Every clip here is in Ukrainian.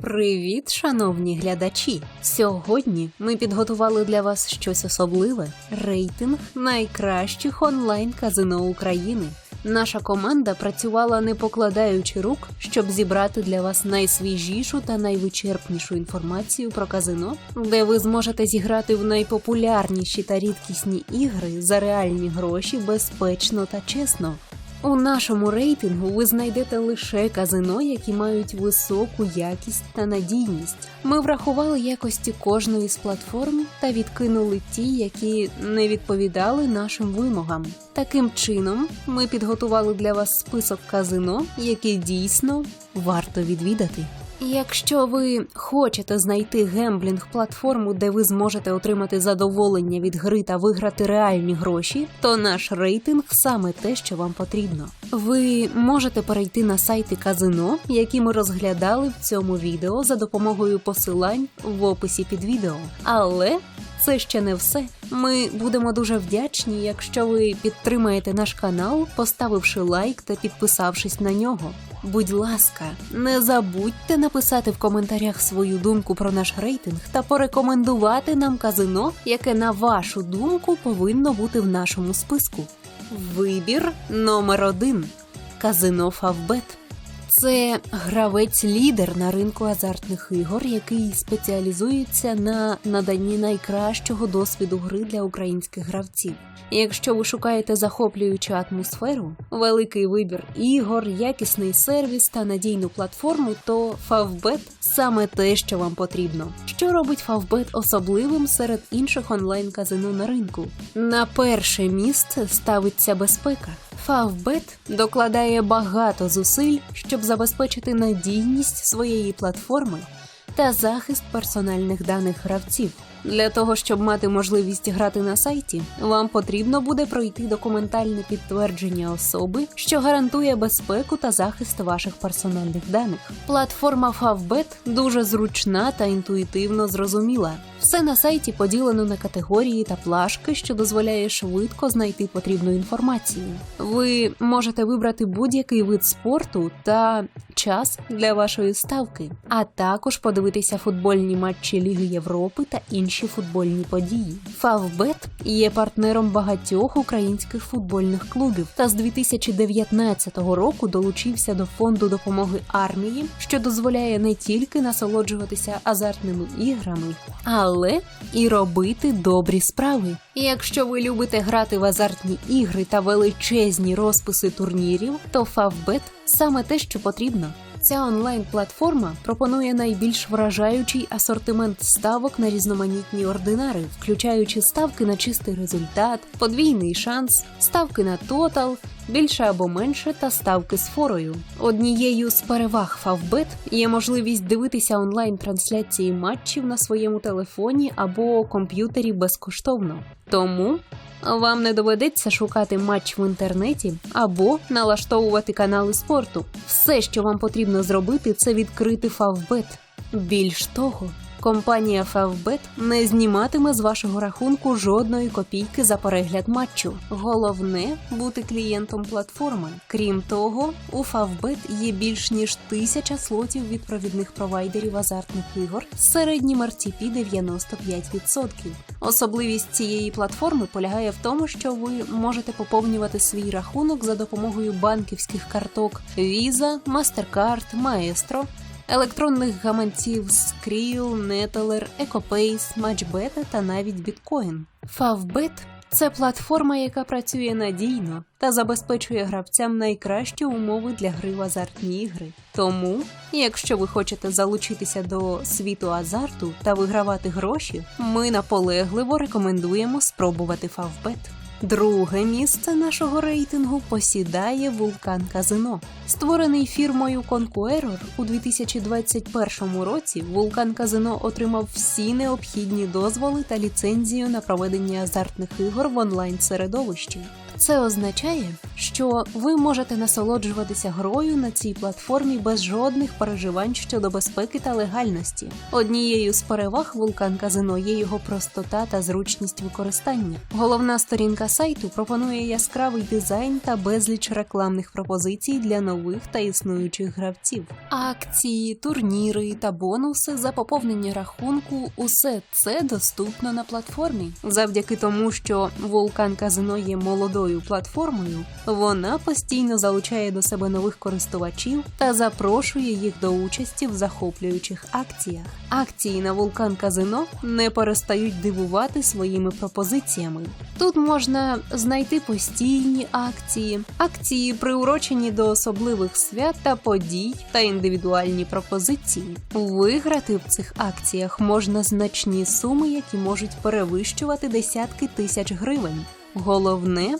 Привіт, шановні глядачі! Сьогодні ми підготували для вас щось особливе: рейтинг найкращих онлайн-казино України. Наша команда працювала не покладаючи рук, щоб зібрати для вас найсвіжішу та найвичерпнішу інформацію про казино, де ви зможете зіграти в найпопулярніші та рідкісні ігри за реальні гроші безпечно та чесно. У нашому рейтингу ви знайдете лише казино, які мають високу якість та надійність. Ми врахували якості кожної з платформ та відкинули ті, які не відповідали нашим вимогам. Таким чином, ми підготували для вас список казино, які дійсно варто відвідати. Якщо ви хочете знайти гемблінг-платформу, де ви зможете отримати задоволення від гри та виграти реальні гроші, то наш рейтинг саме те, що вам потрібно. Ви можете перейти на сайти казино, які ми розглядали в цьому відео за допомогою посилань в описі під відео. Але це ще не все. Ми будемо дуже вдячні, якщо ви підтримаєте наш канал, поставивши лайк та підписавшись на нього. Будь ласка, не забудьте написати в коментарях свою думку про наш рейтинг та порекомендувати нам казино, яке, на вашу думку, повинно бути в нашому списку. Вибір номер один казино Фавбет. Це гравець-лідер на ринку азартних ігор, який спеціалізується на наданні найкращого досвіду гри для українських гравців. Якщо ви шукаєте захоплюючу атмосферу, великий вибір ігор, якісний сервіс та надійну платформу, то Favbet – саме те, що вам потрібно. Що робить Favbet особливим серед інших онлайн-казино на ринку? На перше місце ставиться безпека. Favbet докладає багато зусиль, щоб забезпечити надійність своєї платформи та захист персональних даних гравців. Для того, щоб мати можливість грати на сайті, вам потрібно буде пройти документальне підтвердження особи, що гарантує безпеку та захист ваших персональних даних. Платформа Favbet дуже зручна та інтуїтивно зрозуміла. Все на сайті поділено на категорії та плашки, що дозволяє швидко знайти потрібну інформацію. Ви можете вибрати будь-який вид спорту та час для вашої ставки, а також подивитися футбольні матчі Ліги Європи та інші футбольні події. Favbet є партнером багатьох українських футбольних клубів та з 2019 року долучився до фонду допомоги армії, що дозволяє не тільки насолоджуватися азартними іграми, але і робити добрі справи. Якщо ви любите грати в азартні ігри та величезні розписи турнірів, то Favbet – саме те, що потрібно. Ця онлайн-платформа пропонує найбільш вражаючий асортимент ставок на різноманітні ординари, включаючи ставки на чистий результат, подвійний шанс, ставки на тотал, більше або менше та ставки з форою. Однією з переваг Favbet є можливість дивитися онлайн-трансляції матчів на своєму телефоні або комп'ютері безкоштовно. Тому вам не доведеться шукати матч в інтернеті або налаштовувати канали спорту. Все, що вам потрібно зробити, це відкрити фавбет. Більш того, компанія Favbet не зніматиме з вашого рахунку жодної копійки за перегляд матчу. Головне бути клієнтом платформи. Крім того, у Favbet є більш ніж тисяча слотів від провідних провайдерів азартних ігор з середнім RTP 95%. Особливість цієї платформи полягає в тому, що ви можете поповнювати свій рахунок за допомогою банківських карток Visa, MasterCard, Maestro, електронних гаманців Skrill, Neteller, EcoPace, MatchBeta та навіть Bitcoin. Favbet – це платформа, яка працює надійно та забезпечує гравцям найкращі умови для гри в азартні ігри. Тому, якщо ви хочете залучитися до світу азарту та вигравати гроші, ми наполегливо рекомендуємо спробувати Favbet. Друге місце нашого рейтингу посідає Вулкан Казино. Створений фірмою Conqueror у 2021 році. Вулкан Казино отримав всі необхідні дозволи та ліцензію на проведення азартних ігор в онлайн середовищі. Це означає, що ви можете насолоджуватися грою на цій платформі без жодних переживань щодо безпеки та легальності. Однією з переваг вулкан казино є його простота та зручність використання. Головна сторінка сайту пропонує яскравий дизайн та безліч рекламних пропозицій для нових та існуючих гравців. Акції, турніри та бонуси за поповнення рахунку усе це доступно на платформі. Завдяки тому, що вулкан казино є молодою платформою, вона постійно залучає до себе нових користувачів та запрошує їх до участі в захоплюючих акціях. Акції на вулкан казино не перестають дивувати своїми пропозиціями. Тут можна знайти постійні акції, акції приурочені до особливих свят та подій та індивідуальні пропозиції. Виграти в цих акціях можна значні суми, які можуть перевищувати десятки тисяч гривень. Головне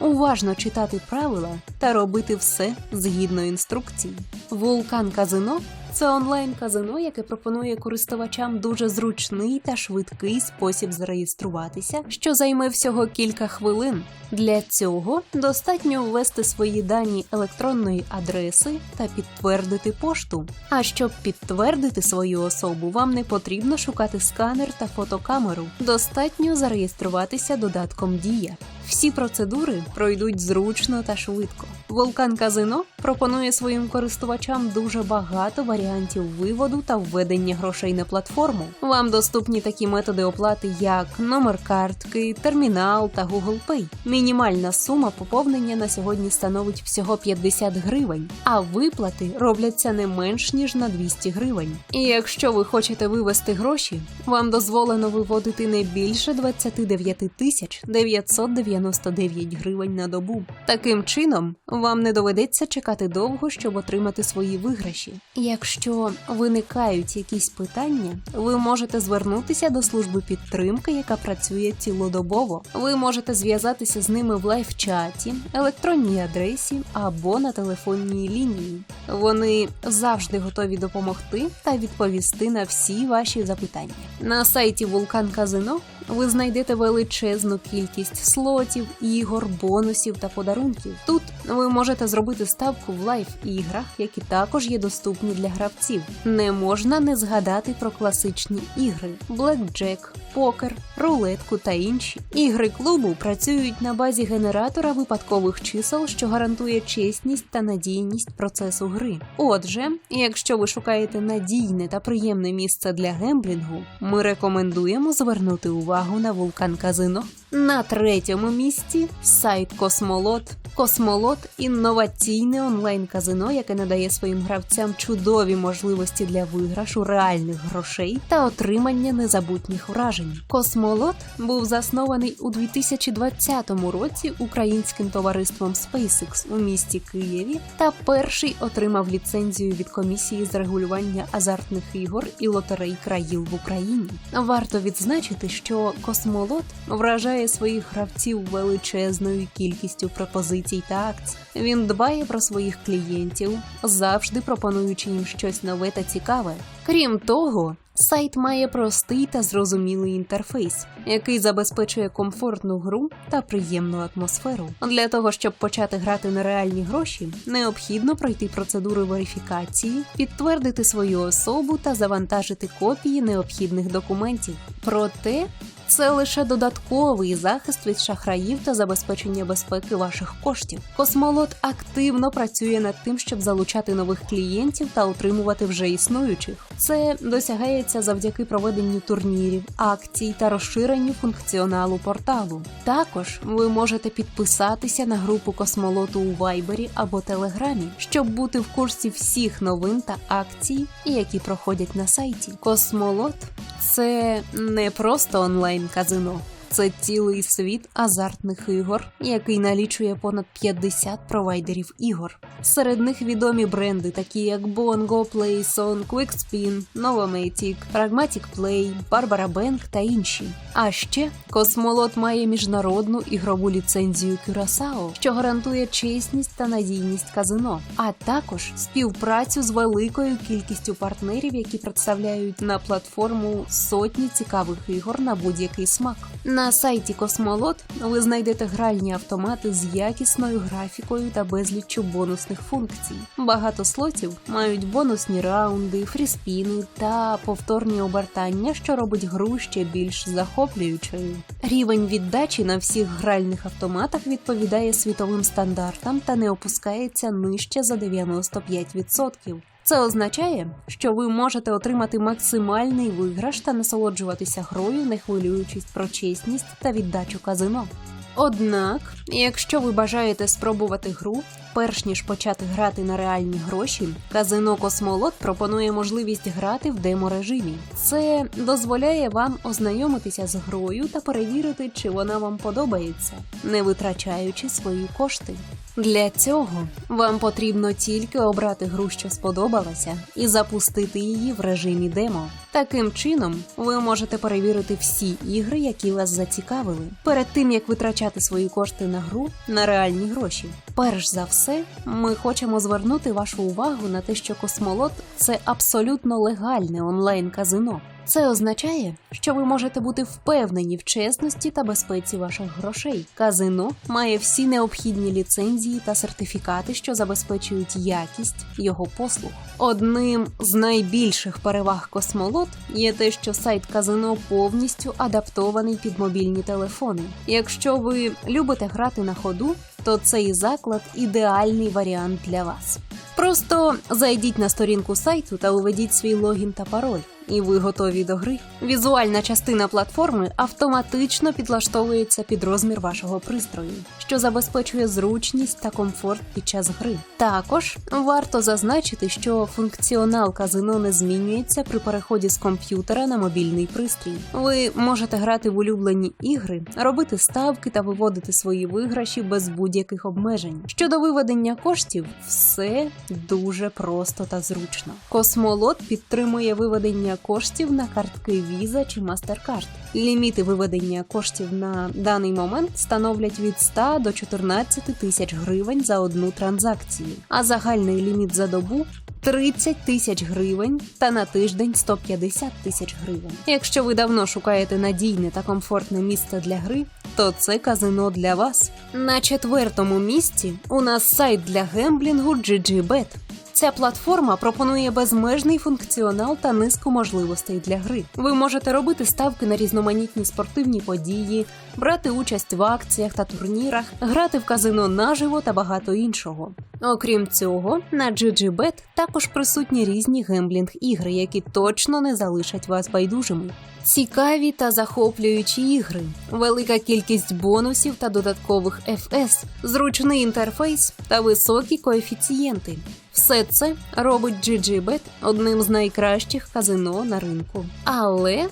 уважно читати правила та робити все згідно інструкцій. Вулкан казино це онлайн-казино, яке пропонує користувачам дуже зручний та швидкий спосіб зареєструватися, що займе всього кілька хвилин. Для цього достатньо ввести свої дані електронної адреси та підтвердити пошту. А щоб підтвердити свою особу, вам не потрібно шукати сканер та фотокамеру. Достатньо зареєструватися додатком Дія. Всі процедури пройдуть зручно та швидко. Вулкан Казино пропонує своїм користувачам дуже багато варіантів виводу та введення грошей на платформу. Вам доступні такі методи оплати, як номер картки, термінал та Google Pay. Мінімальна сума поповнення на сьогодні становить всього 50 гривень, а виплати робляться не менш ніж на 200 гривень. І якщо ви хочете вивести гроші, вам дозволено виводити не більше 29 тисяч 999 гривень на добу. Таким чином, вам не доведеться чекати довго, щоб отримати свої виграші. Якщо виникають якісь питання, ви можете звернутися до служби підтримки, яка працює цілодобово. Ви можете зв'язатися з ними в лайв-чаті, електронній адресі або на телефонній лінії. Вони завжди готові допомогти та відповісти на всі ваші запитання. На сайті Вулкан Казино ви знайдете величезну кількість слотів, ігор, бонусів та подарунків. Тут ви можете зробити ставку в лайф іграх, які також є доступні для гравців. Не можна не згадати про класичні ігри: блекджек, покер, рулетку та інші. Ігри клубу працюють на базі генератора випадкових чисел, що гарантує чесність та надійність процесу гри. Отже, якщо ви шукаєте надійне та приємне місце для гемблінгу, ми рекомендуємо звернути увагу на вулкан казино. На третьому місці сайт Космолот. Космолот інноваційне онлайн-казино, яке надає своїм гравцям чудові можливості для виграшу реальних грошей та отримання незабутніх вражень. Космолот був заснований у 2020 році українським товариством SpaceX у місті Києві та перший отримав ліцензію від комісії з регулювання азартних ігор і лотерей країл в Україні. Варто відзначити, що Космолот вражає своїх гравців величезною кількістю пропозицій та акцій. Він дбає про своїх клієнтів, завжди пропонуючи їм щось нове та цікаве. Крім того, сайт має простий та зрозумілий інтерфейс, який забезпечує комфортну гру та приємну атмосферу. Для того щоб почати грати на реальні гроші, необхідно пройти процедуру верифікації, підтвердити свою особу та завантажити копії необхідних документів. Проте це лише додатковий захист від шахраїв та забезпечення безпеки ваших коштів. Космолот активно працює над тим, щоб залучати нових клієнтів та утримувати вже існуючих. Це досягається завдяки проведенню турнірів, акцій та розширенню функціоналу порталу. Також ви можете підписатися на групу космолоту у Вайбері або Телеграмі, щоб бути в курсі всіх новин та акцій, які проходять на сайті. Космолот це не просто онлайн-казино. Це цілий світ азартних ігор, який налічує понад 50 провайдерів ігор. Серед них відомі бренди, такі як Bongo, PlaySong, QuickSpin, Novomatic, Pragmatic Play, Barbara Bank та інші. А ще Космолот має міжнародну ігрову ліцензію Curaçao, що гарантує чесність та надійність казино, а також співпрацю з великою кількістю партнерів, які представляють на платформу сотні цікавих ігор на будь-який смак. На сайті Космолот ви знайдете гральні автомати з якісною графікою та безліччю бонусних функцій. Багато слотів мають бонусні раунди, фріспіни та повторні обертання, що робить гру ще більш захоплюючою. Рівень віддачі на всіх гральних автоматах відповідає світовим стандартам та не опускається нижче за 95%. Це означає, що ви можете отримати максимальний виграш та насолоджуватися грою, не хвилюючись про чесність та віддачу казино. Однак, якщо ви бажаєте спробувати гру, перш ніж почати грати на реальні гроші, казино Космолот пропонує можливість грати в демо-режимі. Це дозволяє вам ознайомитися з грою та перевірити, чи вона вам подобається, не витрачаючи свої кошти. Для цього вам потрібно тільки обрати гру, що сподобалася, і запустити її в режимі демо. Таким чином, ви можете перевірити всі ігри, які вас зацікавили, перед тим як витрачати свої кошти на гру на реальні гроші. Перш за все, ми хочемо звернути вашу увагу на те, що космолот це абсолютно легальне онлайн-казино. Це означає, що ви можете бути впевнені в чесності та безпеці ваших грошей. Казино має всі необхідні ліцензії та сертифікати, що забезпечують якість його послуг. Одним з найбільших переваг космолот є те, що сайт казино повністю адаптований під мобільні телефони. Якщо ви любите грати на ходу, то цей заклад ідеальний варіант для вас. Просто зайдіть на сторінку сайту та уведіть свій логін та пароль, і ви готові до гри. Візуальна частина платформи автоматично підлаштовується під розмір вашого пристрою, що забезпечує зручність та комфорт під час гри. Також варто зазначити, що функціонал казино не змінюється при переході з комп'ютера на мобільний пристрій. Ви можете грати в улюблені ігри, робити ставки та виводити свої виграші без будь-яких обмежень. Щодо виведення коштів, все дуже просто та зручно. Космолот підтримує виведення коштів на картки Visa чи MasterCard. Ліміти виведення коштів на даний момент становлять від 100 до 14 тисяч гривень за одну транзакцію, а загальний ліміт за добу 30 тисяч гривень та на тиждень 150 тисяч гривень. Якщо ви давно шукаєте надійне та комфортне місце для гри, то це казино для вас. На четвертому місці у нас сайт для гемблінгу GGBet. Ця платформа пропонує безмежний функціонал та низку можливостей для гри. Ви можете робити ставки на різноманітні спортивні події, брати участь в акціях та турнірах, грати в казино наживо та багато іншого. Окрім цього, на GGBet також присутні різні гемблінг-ігри, які точно не залишать вас байдужими. Цікаві та захоплюючі ігри, велика кількість бонусів та додаткових FS, зручний інтерфейс та високі коефіцієнти. Все це робить GGBet одним з найкращих казино на ринку. Але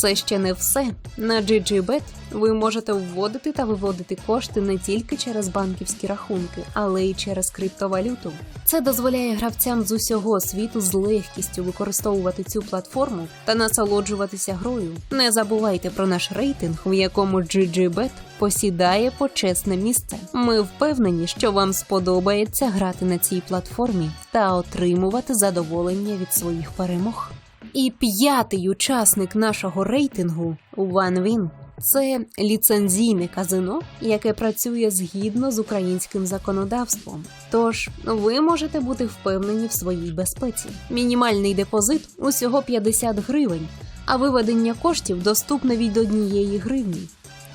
це ще не все. На GGBet ви можете вводити та виводити кошти не тільки через банківські рахунки, але й через криптовалюту. Це дозволяє гравцям з усього світу з легкістю використовувати цю платформу та насолоджуватися грою. Не забувайте про наш рейтинг, в якому GGBet посідає почесне місце. Ми впевнені, що вам сподобається грати на цій платформі та отримувати задоволення від своїх перемог. І п'ятий учасник нашого рейтингу OneWin – це ліцензійне казино, яке працює згідно з українським законодавством. Тож ви можете бути впевнені в своїй безпеці. Мінімальний депозит усього 50 гривень, а виведення коштів доступне від однієї гривні.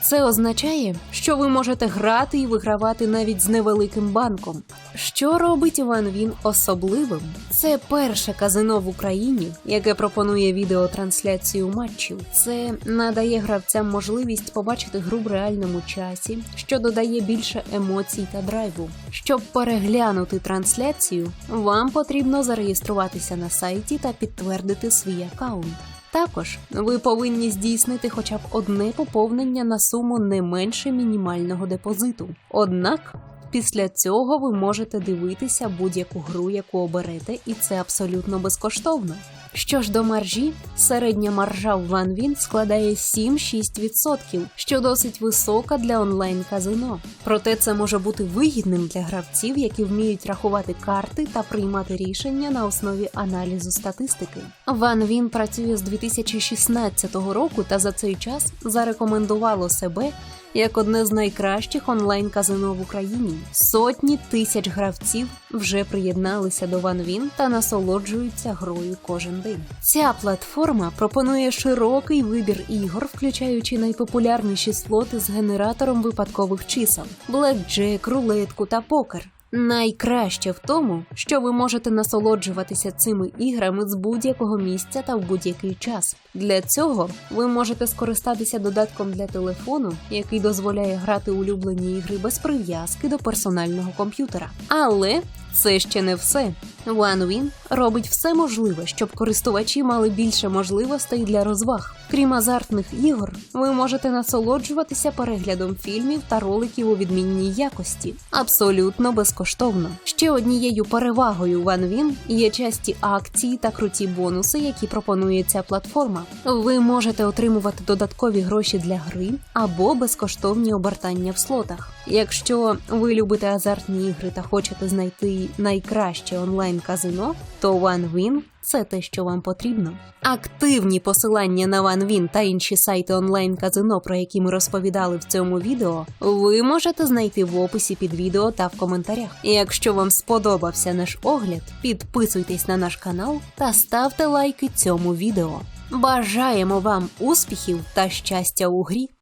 Це означає, що ви можете грати і вигравати навіть з невеликим банком. Що робить Іван Він особливим? Це перше казино в Україні, яке пропонує відеотрансляцію матчів. Це надає гравцям можливість побачити гру в реальному часі, що додає більше емоцій та драйву. Щоб переглянути трансляцію, вам потрібно зареєструватися на сайті та підтвердити свій аккаунт. Також ви повинні здійснити хоча б одне поповнення на суму не менше мінімального депозиту. Однак після цього ви можете дивитися будь-яку гру, яку оберете, і це абсолютно безкоштовно. Що ж до маржі, середня маржа в OneWin складає 7-6%, що досить висока для онлайн-казино. Проте це може бути вигідним для гравців, які вміють рахувати карти та приймати рішення на основі аналізу статистики. OneWin працює з 2016 року та за цей час зарекомендувало себе як одне з найкращих онлайн-казино в Україні. Сотні тисяч гравців вже приєдналися до OneWin та насолоджуються грою кожен день. Ця платформа пропонує широкий вибір ігор, включаючи найпопулярніші слоти з генератором випадкових чисел: блекджек, рулетку та покер. Найкраще в тому, що ви можете насолоджуватися цими іграми з будь-якого місця та в будь-який час. Для цього ви можете скористатися додатком для телефону, який дозволяє грати улюблені ігри без прив'язки до персонального комп'ютера. Але це ще не все. OneWin робить все можливе, щоб користувачі мали більше можливостей для розваг. Крім азартних ігор, ви можете насолоджуватися переглядом фільмів та роликів у відмінній якості, абсолютно безкоштовно. Ще однією перевагою OneWin є часті акції та круті бонуси, які пропонує ця платформа. Ви можете отримувати додаткові гроші для гри або безкоштовні обертання в слотах. Якщо ви любите азартні ігри та хочете знайти найкраще онлайн-казино, то OneWin – це те, що вам потрібно. Активні посилання на OneWin та інші сайти онлайн-казино, про які ми розповідали в цьому відео, ви можете знайти в описі під відео та в коментарях. Якщо вам сподобався наш огляд, підписуйтесь на наш канал та ставте лайки цьому відео. Бажаємо вам успіхів та щастя у грі!